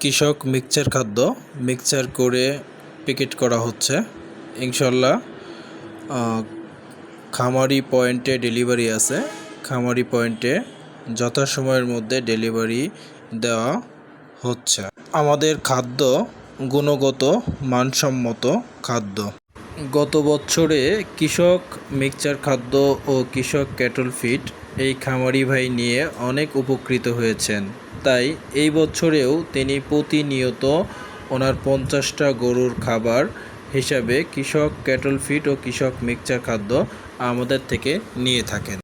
কৃষক মিক্সচার খাদ্য মিক্সচার করে প্যাকেট করা হচ্ছে। ইনশাল্লাহ খামারি পয়েন্টে ডেলিভারি আছে। খামারি পয়েন্টে যথাসময়ের মধ্যে ডেলিভারি দেওয়া হচ্ছে। আমাদের খাদ্য গুণগত, মানসম্মত খাদ্য। গত বছরে কৃষক মিক্সচার খাদ্য ও কৃষক ক্যাটল ফিড এই খামারি ভাই নিয়ে অনেক উপকৃত হয়েছেন। তাই এই বছরেও তিনি প্রতিনিয়ত ওনার পঞ্চাশটা গরুর খাবার হিসাবে কৃষক ক্যাটল ফিড ও কৃষক মিক্সচার খাদ্য আমাদের থেকে নিয়ে থাকেন।